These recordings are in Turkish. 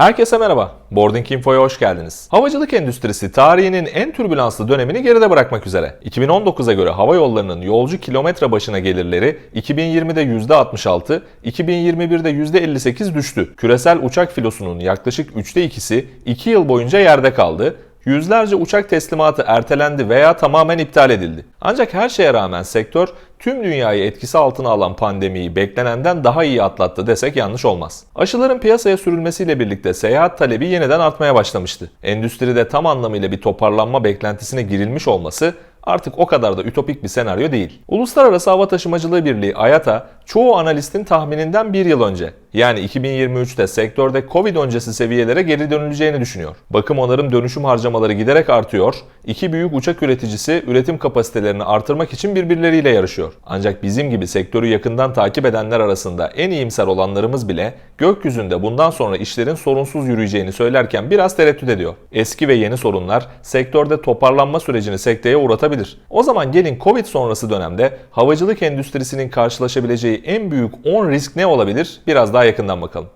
Herkese merhaba. Boarding Info'ya hoş geldiniz. Havacılık endüstrisi tarihinin en türbülanslı dönemini geride bırakmak üzere. 2019'a göre hava yollarının yolcu kilometre başına gelirleri 2020'de %66, 2021'de %58 düştü. Küresel uçak filosunun yaklaşık 3'te 2'si 2 yıl boyunca yerde kaldı. Yüzlerce uçak teslimatı ertelendi veya tamamen iptal edildi. Ancak her şeye rağmen sektör tüm dünyayı etkisi altına alan pandemiyi beklenenden daha iyi atlattı desek yanlış olmaz. Aşıların piyasaya sürülmesiyle birlikte seyahat talebi yeniden artmaya başlamıştı. Endüstride tam anlamıyla bir toparlanma beklentisine girilmiş olması artık o kadar da ütopik bir senaryo değil. Uluslararası Hava Taşımacılığı Birliği IATA çoğu analistin tahmininden bir yıl önce yani 2023'te sektörde Covid öncesi seviyelere geri dönüleceğini düşünüyor. Bakım onarım dönüşüm harcamaları giderek artıyor. İki büyük uçak üreticisi üretim kapasitelerini artırmak için birbirleriyle yarışıyor. Ancak bizim gibi sektörü yakından takip edenler arasında en iyimser olanlarımız bile gökyüzünde bundan sonra işlerin sorunsuz yürüyeceğini söylerken biraz tereddüt ediyor. Eski ve yeni sorunlar sektörde toparlanma sürecini sekteye uğratabilir. O zaman gelin Covid sonrası dönemde havacılık endüstrisinin karşılaşabileceği en büyük 10 risk ne olabilir? Biraz daha yakından bakalım.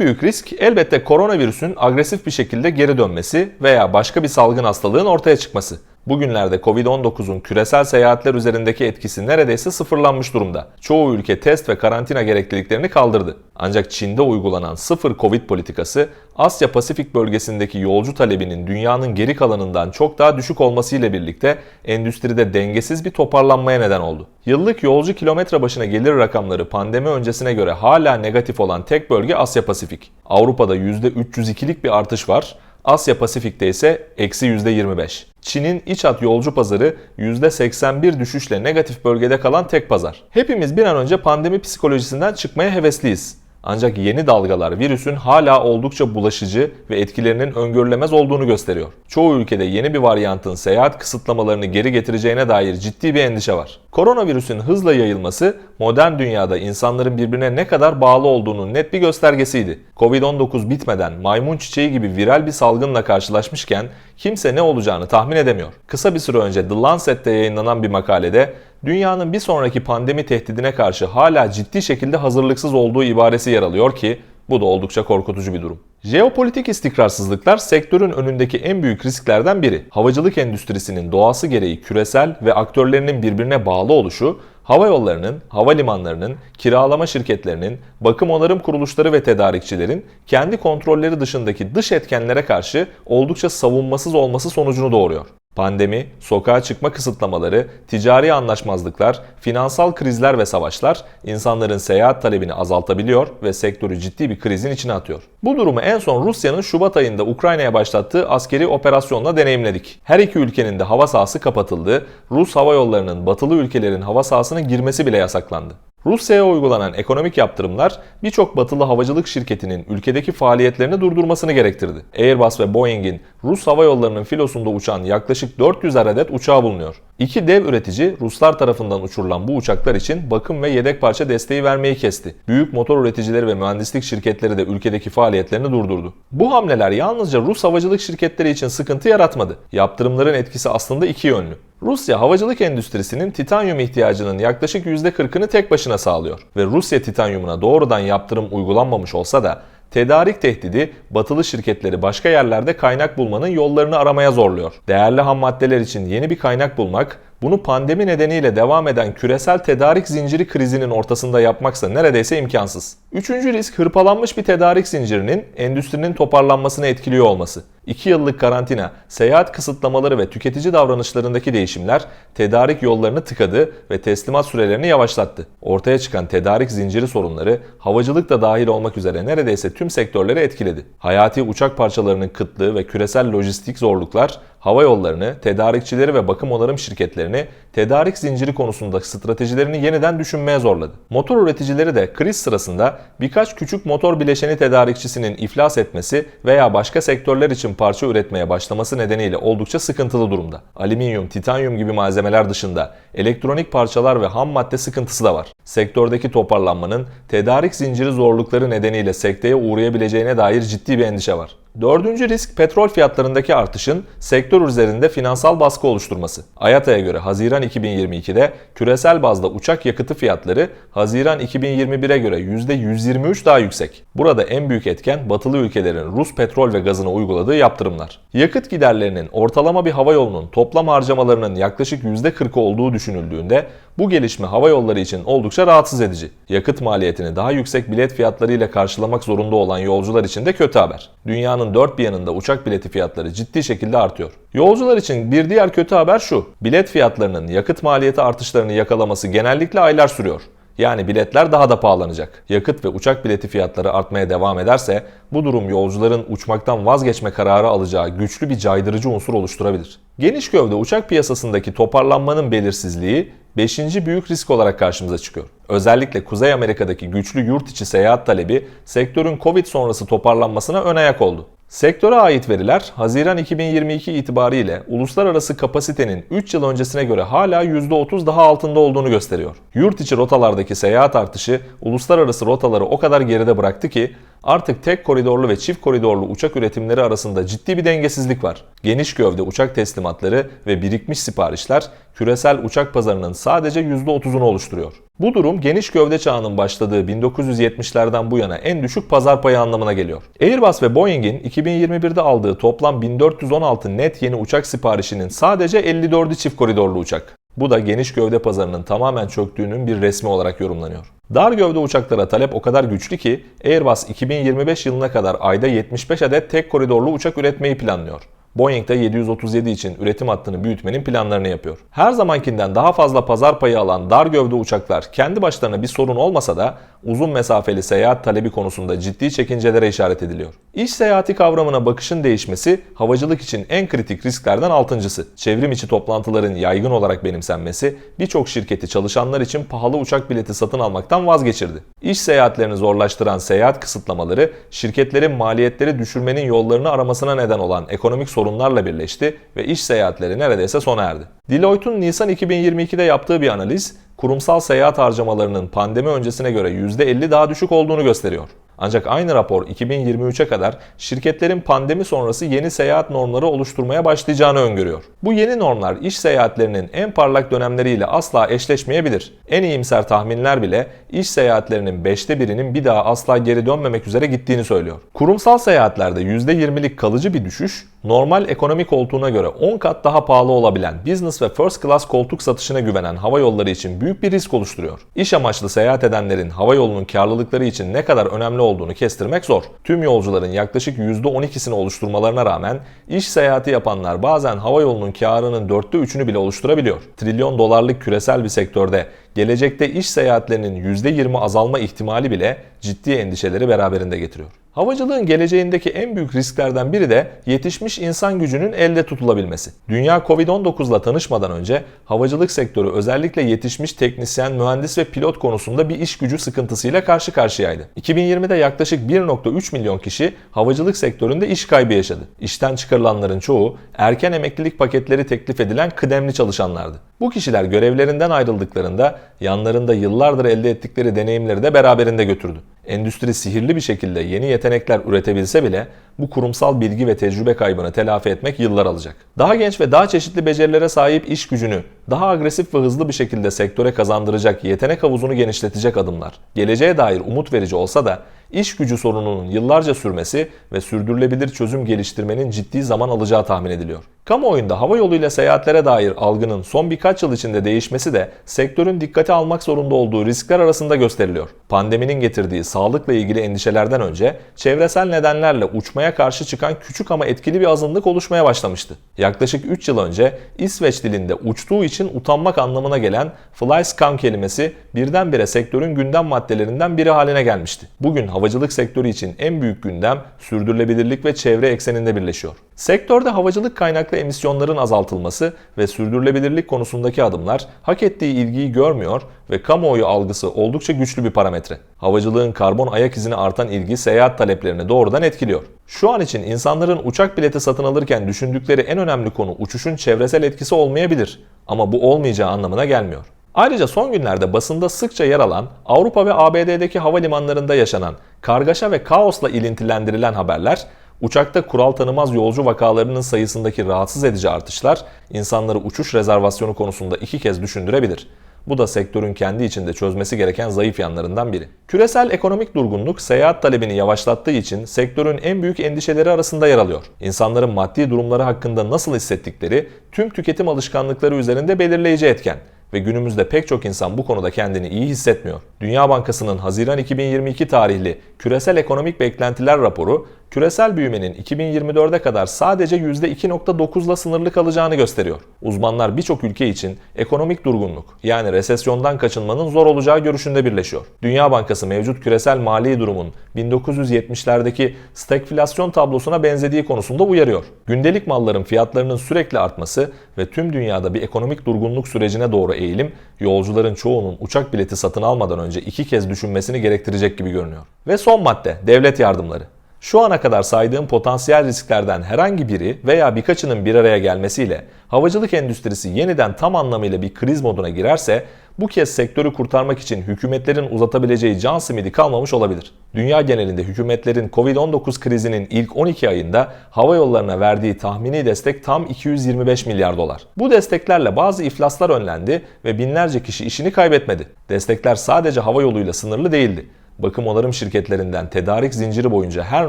Büyük risk elbette koronavirüsün agresif bir şekilde geri dönmesi veya başka bir salgın hastalığın ortaya çıkması. Bugünlerde Covid-19'un küresel seyahatler üzerindeki etkisi neredeyse sıfırlanmış durumda. Çoğu ülke test ve karantina gerekliliklerini kaldırdı. Ancak Çin'de uygulanan sıfır Covid politikası Asya Pasifik bölgesindeki yolcu talebinin dünyanın geri kalanından çok daha düşük olmasıyla birlikte endüstride dengesiz bir toparlanmaya neden oldu. Yıllık yolcu kilometre başına gelir rakamları pandemi öncesine göre hala negatif olan tek bölge Asya Pasifik. Avrupa'da %302'lik bir artış var. Asya Pasifik'te ise eksi %25. Çin'in iç hat yolcu pazarı %81 düşüşle negatif bölgede kalan tek pazar. Hepimiz bir an önce pandemi psikolojisinden çıkmaya hevesliyiz. Ancak yeni dalgalar virüsün hala oldukça bulaşıcı ve etkilerinin öngörülemez olduğunu gösteriyor. Çoğu ülkede yeni bir varyantın seyahat kısıtlamalarını geri getireceğine dair ciddi bir endişe var. Koronavirüsün hızla yayılması modern dünyada insanların birbirine ne kadar bağlı olduğunun net bir göstergesiydi. Covid-19 bitmeden maymun çiçeği gibi viral bir salgınla karşılaşmışken kimse ne olacağını tahmin edemiyor. Kısa bir süre önce The Lancet'te yayınlanan bir makalede dünyanın bir sonraki pandemi tehdidine karşı hala ciddi şekilde hazırlıksız olduğu ibaresi yer alıyor ki bu da oldukça korkutucu bir durum. Jeopolitik istikrarsızlıklar sektörün önündeki en büyük risklerden biri. Havacılık endüstrisinin doğası gereği küresel ve aktörlerinin birbirine bağlı oluşu, hava yollarının, havalimanlarının, kiralama şirketlerinin, bakım onarım kuruluşları ve tedarikçilerin kendi kontrolleri dışındaki dış etkenlere karşı oldukça savunmasız olması sonucunu doğuruyor. Pandemi, sokağa çıkma kısıtlamaları, ticari anlaşmazlıklar, finansal krizler ve savaşlar insanların seyahat talebini azaltabiliyor ve sektörü ciddi bir krizin içine atıyor. Bu durumu en son Rusya'nın Şubat ayında Ukrayna'ya başlattığı askeri operasyonla deneyimledik. Her iki ülkenin de hava sahası kapatıldı, Rus hava yollarının batılı ülkelerin hava sahasına girmesi bile yasaklandı. Rusya'ya uygulanan ekonomik yaptırımlar birçok batılı havacılık şirketinin ülkedeki faaliyetlerini durdurmasını gerektirdi. Airbus ve Boeing'in Rus hava yollarının filosunda uçan yaklaşık 400 adet uçağı bulunuyor. İki dev üretici Ruslar tarafından uçurulan bu uçaklar için bakım ve yedek parça desteği vermeyi kesti. Büyük motor üreticileri ve mühendislik şirketleri de ülkedeki faaliyetlerini durdurdu. Bu hamleler yalnızca Rus havacılık şirketleri için sıkıntı yaratmadı. Yaptırımların etkisi aslında iki yönlü. Rusya havacılık endüstrisinin titanyum ihtiyacının yaklaşık %40'ını tek başına sağlıyor ve Rusya titanyumuna doğrudan yaptırım uygulanmamış olsa da Tedarik tehdidi batılı şirketleri başka yerlerde kaynak bulmanın yollarını aramaya zorluyor. Değerli ham maddeler için yeni bir kaynak bulmak, bunu pandemi nedeniyle devam eden küresel tedarik zinciri krizinin ortasında yapmaksa neredeyse imkansız. Üçüncü risk hırpalanmış bir tedarik zincirinin endüstrinin toparlanmasını etkiliyor olması. 2 yıllık karantina, seyahat kısıtlamaları ve tüketici davranışlarındaki değişimler tedarik yollarını tıkadı ve teslimat sürelerini yavaşlattı. Ortaya çıkan tedarik zinciri sorunları havacılık da dahil olmak üzere neredeyse tüm sektörleri etkiledi. Hayati uçak parçalarının kıtlığı ve küresel lojistik zorluklar hava yollarını, tedarikçileri ve bakım onarım şirketlerini tedarik zinciri konusundaki stratejilerini yeniden düşünmeye zorladı. Motor üreticileri de kriz sırasında birkaç küçük motor bileşeni tedarikçisinin iflas etmesi veya başka sektörler için parça üretmeye başlaması nedeniyle oldukça sıkıntılı durumda. Alüminyum, titanyum gibi malzemeler dışında elektronik parçalar ve ham madde sıkıntısı da var. Sektördeki toparlanmanın tedarik zinciri zorlukları nedeniyle sekteye uğrayabileceğine dair ciddi bir endişe var. Dördüncü risk petrol fiyatlarındaki artışın sektör üzerinde finansal baskı oluşturması. Ayata'ya göre Haziran 2022'de küresel bazda uçak yakıtı fiyatları Haziran 2021'e göre %123 daha yüksek. Burada en büyük etken batılı ülkelerin Rus petrol ve gazına uyguladığı yaptırımlar. Yakıt giderlerinin ortalama bir hava yolunun toplam harcamalarının yaklaşık %40'ı olduğu düşünüldüğünde bu gelişme hava yolları için oldukça rahatsız edici. Yakıt maliyetini daha yüksek bilet fiyatlarıyla karşılamak zorunda olan yolcular için de kötü haber. Dünyanın dört bir yanında uçak bileti fiyatları ciddi şekilde artıyor. Yolcular için bir diğer kötü haber şu. Bilet fiyatlarının yakıt maliyeti artışlarını yakalaması genellikle aylar sürüyor. Yani biletler daha da pahalanacak. Yakıt ve uçak bileti fiyatları artmaya devam ederse bu durum yolcuların uçmaktan vazgeçme kararı alacağı güçlü bir caydırıcı unsur oluşturabilir. Geniş gövde uçak piyasasındaki toparlanmanın belirsizliği 5. büyük risk olarak karşımıza çıkıyor. Özellikle Kuzey Amerika'daki güçlü yurt içi seyahat talebi sektörün Covid sonrası toparlanmasına ön ayak oldu. Sektöre ait veriler Haziran 2022 itibariyle uluslararası kapasitenin 3 yıl öncesine göre hala %30 daha altında olduğunu gösteriyor. Yurt içi rotalardaki seyahat artışı uluslararası rotaları o kadar geride bıraktı ki artık tek koridorlu ve çift koridorlu uçak üretimleri arasında ciddi bir dengesizlik var. Geniş gövde uçak teslimatları ve birikmiş siparişler küresel uçak pazarının sadece %30'unu oluşturuyor. Bu durum geniş gövde çağının başladığı 1970'lerden bu yana en düşük pazar payı anlamına geliyor. Airbus ve Boeing'in 2021'de aldığı toplam 1416 net yeni uçak siparişinin sadece 54'ü çift koridorlu uçak. Bu da geniş gövde pazarının tamamen çöktüğünün bir resmi olarak yorumlanıyor. Dar gövde uçaklara talep o kadar güçlü ki Airbus 2025 yılına kadar ayda 75 adet tek koridorlu uçak üretmeyi planlıyor. Boeing de 737 için üretim hattını büyütmenin planlarını yapıyor. Her zamankinden daha fazla pazar payı alan dar gövde uçaklar kendi başlarına bir sorun olmasa da uzun mesafeli seyahat talebi konusunda ciddi çekincelere işaret ediliyor. İş seyahati kavramına bakışın değişmesi havacılık için en kritik risklerden altıncısı. Çevrim içi toplantıların yaygın olarak benimsenmesi birçok şirketi çalışanlar için pahalı uçak bileti satın almaktan vazgeçirdi. İş seyahatlerini zorlaştıran seyahat kısıtlamaları şirketlerin maliyetleri düşürmenin yollarını aramasına neden olan ekonomik sorunlarla birleşti ve iş seyahatleri neredeyse sona erdi. Deloitte'un Nisan 2022'de yaptığı bir analiz, kurumsal seyahat harcamalarının pandemi öncesine göre %50 daha düşük olduğunu gösteriyor. Ancak aynı rapor 2023'e kadar şirketlerin pandemi sonrası yeni seyahat normları oluşturmaya başlayacağını öngörüyor. Bu yeni normlar iş seyahatlerinin en parlak dönemleriyle asla eşleşmeyebilir. En iyimser tahminler bile iş seyahatlerinin 5'te birinin bir daha asla geri dönmemek üzere gittiğini söylüyor. Kurumsal seyahatlerde %20'lik kalıcı bir düşüş, normal ekonomi koltuğuna göre 10 kat daha pahalı olabilen business ve first class koltuk satışına güvenen hava yolları için büyük bir risk oluşturuyor. İş amaçlı seyahat edenlerin hava yolunun karlılıkları için ne kadar önemli olduğunu kestirmek zor. Tüm yolcuların yaklaşık %12'sini oluşturmalarına rağmen iş seyahati yapanlar bazen hava yolunun karının dörtte üçünü bile oluşturabiliyor. Trilyon dolarlık küresel bir sektörde gelecekte iş seyahatlerinin %20 azalma ihtimali bile ciddi endişeleri beraberinde getiriyor. Havacılığın geleceğindeki en büyük risklerden biri de yetişmiş insan gücünün elde tutulabilmesi. Dünya Covid-19 ile tanışmadan önce havacılık sektörü özellikle yetişmiş teknisyen, mühendis ve pilot konusunda bir iş gücü sıkıntısıyla karşı karşıyaydı. 2020'de yaklaşık 1.3 milyon kişi havacılık sektöründe iş kaybı yaşadı. İşten çıkarılanların çoğu erken emeklilik paketleri teklif edilen kıdemli çalışanlardı. Bu kişiler görevlerinden ayrıldıklarında yanlarında yıllardır elde ettikleri deneyimleri de beraberinde götürdü. Endüstri sihirli bir şekilde yeni yetenekler üretebilse bile bu kurumsal bilgi ve tecrübe kaybını telafi etmek yıllar alacak. Daha genç ve daha çeşitli becerilere sahip iş gücünü daha agresif ve hızlı bir şekilde sektöre kazandıracak yetenek havuzunu genişletecek adımlar. Geleceğe dair umut verici olsa da iş gücü sorununun yıllarca sürmesi ve sürdürülebilir çözüm geliştirmenin ciddi zaman alacağı tahmin ediliyor. Kamuoyunda hava yoluyla seyahatlere dair algının son birkaç yıl içinde değişmesi de sektörün dikkate almak zorunda olduğu riskler arasında gösteriliyor. Pandeminin getirdiği sağlıkla ilgili endişelerden önce çevresel nedenlerle uçmaya karşı çıkan küçük ama etkili bir azınlık oluşmaya başlamıştı. Yaklaşık 3 yıl önce İsveç dilinde uçtuğu için utanmak anlamına gelen fly scam kelimesi birdenbire sektörün gündem maddelerinden biri haline gelmişti. Bugün havacılık sektörü için en büyük gündem sürdürülebilirlik ve çevre ekseninde birleşiyor. Sektörde havacılık kaynaklı emisyonların azaltılması ve sürdürülebilirlik konusundaki adımlar hak ettiği ilgiyi görmüyor ve kamuoyu algısı oldukça güçlü bir parametre. Havacılığın karbon ayak izine artan ilgi seyahat taleplerini doğrudan etkiliyor. Şu an için insanların uçak bileti satın alırken düşündükleri en önemli konu uçuşun çevresel etkisi olmayabilir ama bu olmayacağı anlamına gelmiyor. Ayrıca son günlerde basında sıkça yer alan Avrupa ve ABD'deki havalimanlarında yaşanan kargaşa ve kaosla ilintilendirilen haberler Uçakta kural tanımaz yolcu vakalarının sayısındaki rahatsız edici artışlar insanları uçuş rezervasyonu konusunda iki kez düşündürebilir. Bu da sektörün kendi içinde çözmesi gereken zayıf yanlarından biri. Küresel ekonomik durgunluk seyahat talebini yavaşlattığı için sektörün en büyük endişeleri arasında yer alıyor. İnsanların maddi durumları hakkında nasıl hissettikleri tüm tüketim alışkanlıkları üzerinde belirleyici etken ve günümüzde pek çok insan bu konuda kendini iyi hissetmiyor. Dünya Bankası'nın Haziran 2022 tarihli Küresel Ekonomik Beklentiler raporu, küresel büyümenin 2024'e kadar sadece %2.9'la sınırlı kalacağını gösteriyor. Uzmanlar birçok ülke için ekonomik durgunluk yani resesyondan kaçınmanın zor olacağı görüşünde birleşiyor. Dünya Bankası mevcut küresel mali durumun 1970'lerdeki stagflasyon tablosuna benzediği konusunda uyarıyor. Gündelik malların fiyatlarının sürekli artması ve tüm dünyada bir ekonomik durgunluk sürecine doğru eğilim, yolcuların çoğunun uçak bileti satın almadan önce iki kez düşünmesini gerektirecek gibi görünüyor. Ve son madde, devlet yardımları. Şu ana kadar saydığım potansiyel risklerden herhangi biri veya birkaçının bir araya gelmesiyle havacılık endüstrisi yeniden tam anlamıyla bir kriz moduna girerse bu kez sektörü kurtarmak için hükümetlerin uzatabileceği can simidi kalmamış olabilir. Dünya genelinde hükümetlerin Covid-19 krizinin ilk 12 ayında hava yollarına verdiği tahmini destek tam 225 milyar dolar. Bu desteklerle bazı iflaslar önlendi ve binlerce kişi işini kaybetmedi. Destekler sadece hava yoluyla sınırlı değildi bakım onarım şirketlerinden tedarik zinciri boyunca her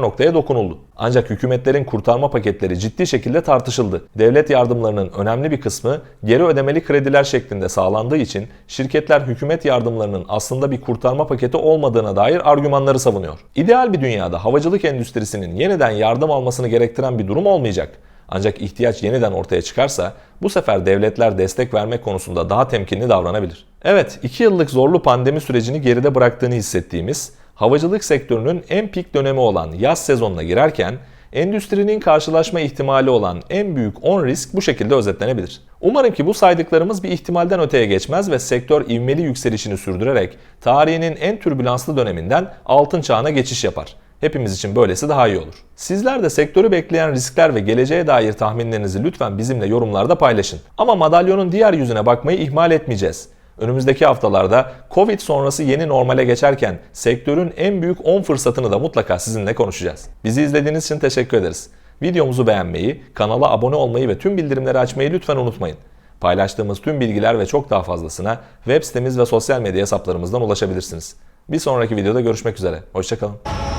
noktaya dokunuldu. Ancak hükümetlerin kurtarma paketleri ciddi şekilde tartışıldı. Devlet yardımlarının önemli bir kısmı geri ödemeli krediler şeklinde sağlandığı için şirketler hükümet yardımlarının aslında bir kurtarma paketi olmadığına dair argümanları savunuyor. İdeal bir dünyada havacılık endüstrisinin yeniden yardım almasını gerektiren bir durum olmayacak. Ancak ihtiyaç yeniden ortaya çıkarsa bu sefer devletler destek vermek konusunda daha temkinli davranabilir. Evet, 2 yıllık zorlu pandemi sürecini geride bıraktığını hissettiğimiz, havacılık sektörünün en pik dönemi olan yaz sezonuna girerken endüstrinin karşılaşma ihtimali olan en büyük 10 risk bu şekilde özetlenebilir. Umarım ki bu saydıklarımız bir ihtimalden öteye geçmez ve sektör ivmeli yükselişini sürdürerek tarihinin en türbülanslı döneminden altın çağına geçiş yapar. Hepimiz için böylesi daha iyi olur. Sizler de sektörü bekleyen riskler ve geleceğe dair tahminlerinizi lütfen bizimle yorumlarda paylaşın. Ama madalyonun diğer yüzüne bakmayı ihmal etmeyeceğiz. Önümüzdeki haftalarda Covid sonrası yeni normale geçerken sektörün en büyük 10 fırsatını da mutlaka sizinle konuşacağız. Bizi izlediğiniz için teşekkür ederiz. Videomuzu beğenmeyi, kanala abone olmayı ve tüm bildirimleri açmayı lütfen unutmayın. Paylaştığımız tüm bilgiler ve çok daha fazlasına web sitemiz ve sosyal medya hesaplarımızdan ulaşabilirsiniz. Bir sonraki videoda görüşmek üzere. Hoşçakalın.